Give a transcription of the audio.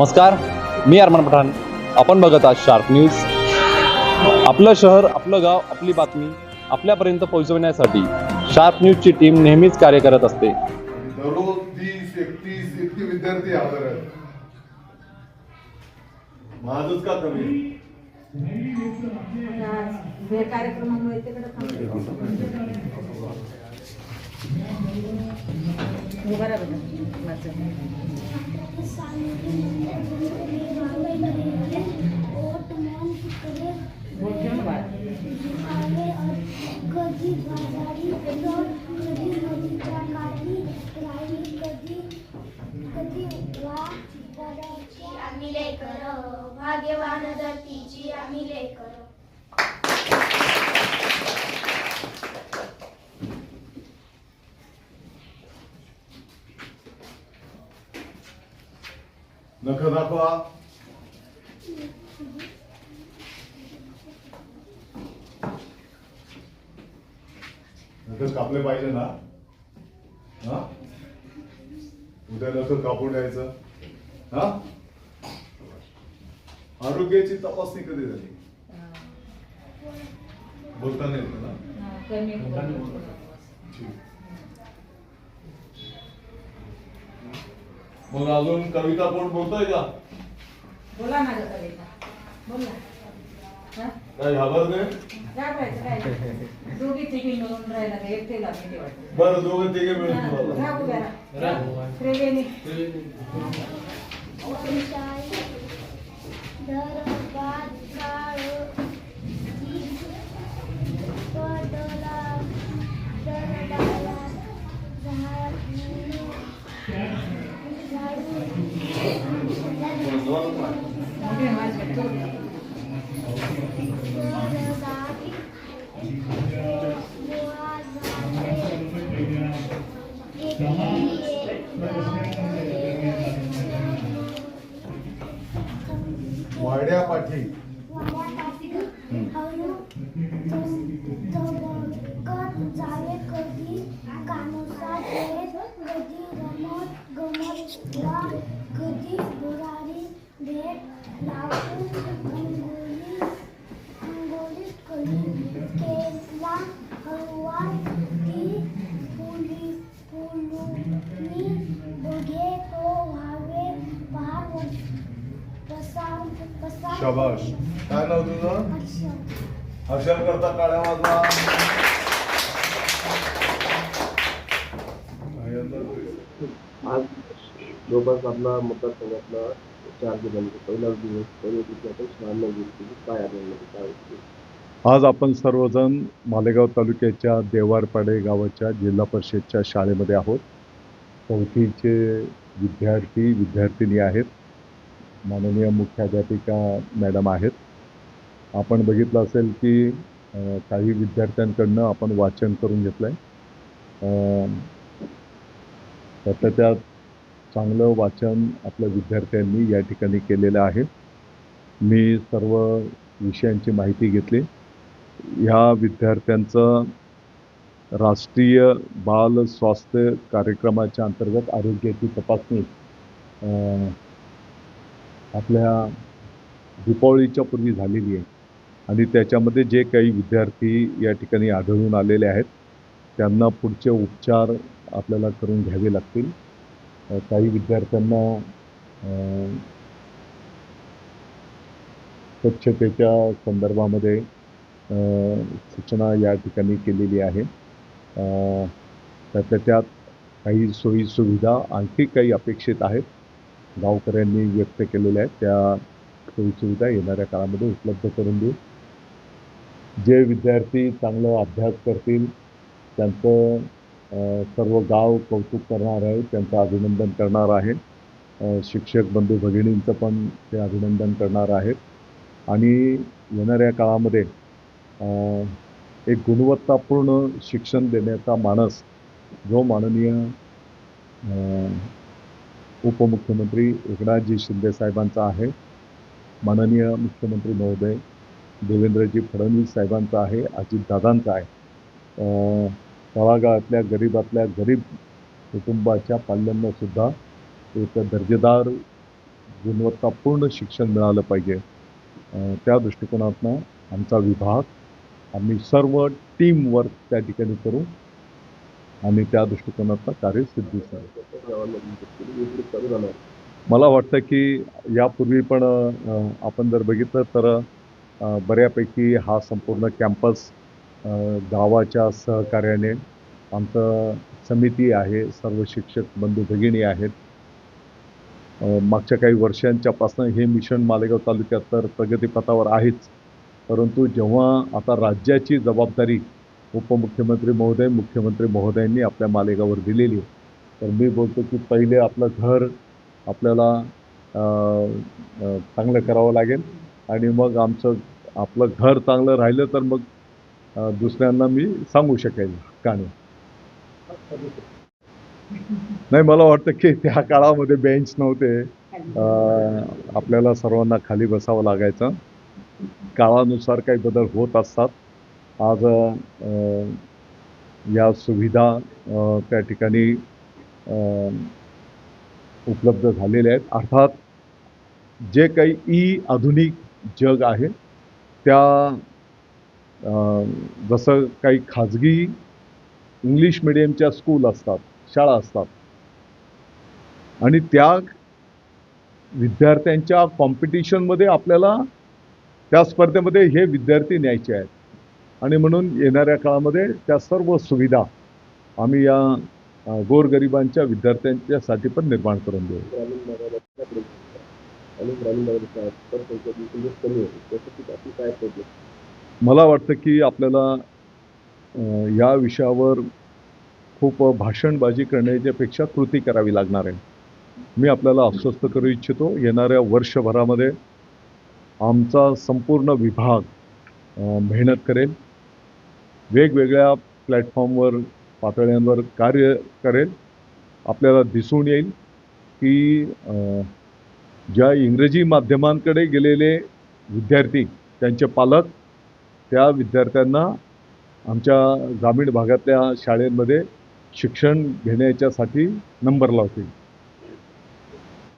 नमस्कार मी अरमान पठाण. आपण बघत आहात शार्प न्यूज आपलं शहर आपलं गाव आपली बातमी आपल्यापर्यंत पोहोचवण्यासाठी शार्प न्यूजची टीम नेहमीच कार्य करत असते. दररोज तीस एकतीस इतके विद्यार्थी हजर आहेत. माझच का कमी? कार्यक्रमामुळे तिकडे थांबले. बरोबर कधी बाजारी कधी नदीच्या काठी राहिली कधी कधी वा आम्ही लेकर भाग्यवान धरतीची आम्ही लेकर नख दाखवा. नख कापले पाहिजे ना. हा? उद्या नख कापून द्यायचं. हा? आरोग्याची तपासणी कधी झाली? बोलता नाही ना हा, कमी बोट. मग अजून कविता कोण बोलतोय का? बोला ना गं कविता. बोल ना. हा? काय घाबरते काय दोघी तिघी मिळून राहिला का एकटेला भीती वाटते. बरं दोघं तिघे मिळून तुम्हाला. राहू द्या दरबार वाड्या पाठी. जावे कधी शाबाश. काय नाव तुझं? हर्ष हर्षल करता काळ्या वाजवा आज जवळपास आपला मतदारसंघातला चार दिवसांचा पहिलाच दिवस पहिल्या दिवशी आपण शहाण्णव दिवशी काय आढळलं काय आज आपण सर्वजण मालेगाव तालुक्याच्या देवारपाडे गावाच्या जिल्हा परिषदच्या शाळेमध्ये आहोत. चौथीचे विद्यार्थी विद्यार्थिनी आहेत. माननीय मुख्याध्यापिका मॅडम आहेत. आपण बघितलं असेल की काही विद्यार्थ्यांकडनं आपण वाचन करून घेतलं आहे त्यातल्या त्यात चांगलं वाचन आपल्या विद्यार्थ्यांनी या ठिकाणी केलेलं आहे. मी सर्व विषयांची माहिती घेतली. ह्या विद्यार्थ्यांचं राष्ट्रीय बाल स्वास्थ्य कार्यक्रमाच्या अंतर्गत आरोग्याची तपासणी आपल्या दीपावलीच्या पूर्वी झालेली आहे. आणि त्याच्यामध्ये जे काही विद्यार्थी या ठिकाणी आढळून आलेले आहेत त्यांना पुढचे उपचार आपल्याला करून घ्यावे लागतील. काही विद्यार्थ्यांना स्वच्छतेच्या संदर्भामध्ये सूचना या ठिकाणी केलेली आहे. अ, त्यातल्या त्यात काही सोयीसुविधा आणखी काही अपेक्षित आहेत. गावकऱ्यांनी व्यक्त केलेल्या आहेत. त्या सोयी सुविधा येणाऱ्या काळामध्ये उपलब्ध करून देऊ जे विद्यार्थी चांगलं अभ्यास करतील त्यांचं सर्व गाव कौतुक करणार आहे त्यांचं अभिनंदन करणार आहे. शिक्षक बंधू भगिनींचं पण ते अभिनंदन करणार आहेत. आणि येणाऱ्या काळामध्ये एक गुणवत्तापूर्ण शिक्षण देण्याचा मानस जो माननीय उपमुख्यमंत्री एकनाथजी शिंदे साहेबांचा आहे. माननीय मुख्यमंत्री महोदय देवेंद्रजी फडणवीस साहेबांचा आहे. अजितदादांचा आहे. तळागाळातल्या गरीबातल्या गरीब कुटुंबाच्या पाल्यांनासुद्धा एक दर्जेदार गुणवत्तापूर्ण शिक्षण मिळालं पाहिजे. त्या दृष्टिकोनातनं आमचा विभाग आम्ही सर्व टीमवर्क त्या ठिकाणी करू आणि त्या दृष्टिकोनातनं कार्यसिद्धीस आणू. गावांमधून मला वाटतं की यापूर्वी पण आपण जर बघितलं तर बऱ्यापैकी हा संपूर्ण कॅम्पस गावाच्या सहकार्याने आमचं समिती आहे सर्व शिक्षक बंधू भगिनी आहेत मागच्या काही वर्षांच्यापासून हे मिशन मालेगाव तालुक्यात तर प्रगतीपथावर आहेच परंतु जेव्हा आता राज्याची जबाबदारी उपमुख्यमंत्री महोदय मुख्यमंत्री महोदयांनी आपल्या मालिकावर दिलेली आहे. तर मी बोलतो की पहिले आपलं घर आपल्याला चांगलं करावं लागेल. आणि मग आमचं आपलं घर चांगलं राहिलं तर मग दुसऱ्यांना मी सांगू शकेल हक्काने नाही मला वाटतं की त्या काळामध्ये बेंच नव्हते. आपल्याला सर्वांना खाली बसावं लागायचं. काळानुसार काही बदल होत असतात. आज या सुविधा त्या ठिकाणी उपलब्ध झालेल्या आहेत. अर्थात जे काही ई आधुनिक जग आहे त्या जसं काही खाजगी इंग्लिश मिडियमच्या स्कूल असतात शाळा असतात आणि त्या विद्यार्थ्यांच्या कॉम्पिटिशनमध्ये आपल्याला त्या स्पर्धेमध्ये हे विद्यार्थी न्यायचे आहेत. आणि म्हणून येणाऱ्या काळामध्ये त्या सर्व सुविधा आम्ही या गोरगरिबांच्या विद्यार्थ्यांच्यासाठी पण निर्माण करून देऊ. मला वाटतं की आपल्याला या विषयावर खूप भाषणबाजी करण्याच्यापेक्षा कृती करावी लागणार आहे. मी आपल्याला अस्वस्थ करू इच्छितो येणाऱ्या वर्षभरामध्ये आमचा संपूर्ण विभाग मेहनत करेल. वेगवेगळ्या प्लॅटफॉर्मवर पातळ्यांवर कार्य करेल. आपल्याला दिसून येईल की ज्या इंग्रजी माध्यमांकडे गेलेले विद्यार्थी त्यांचे पालक त्या विद्यार्थ्यांना आमच्या ग्रामीण भागातल्या शाळेमध्ये शिक्षण घेण्याच्यासाठी नंबर लावतील.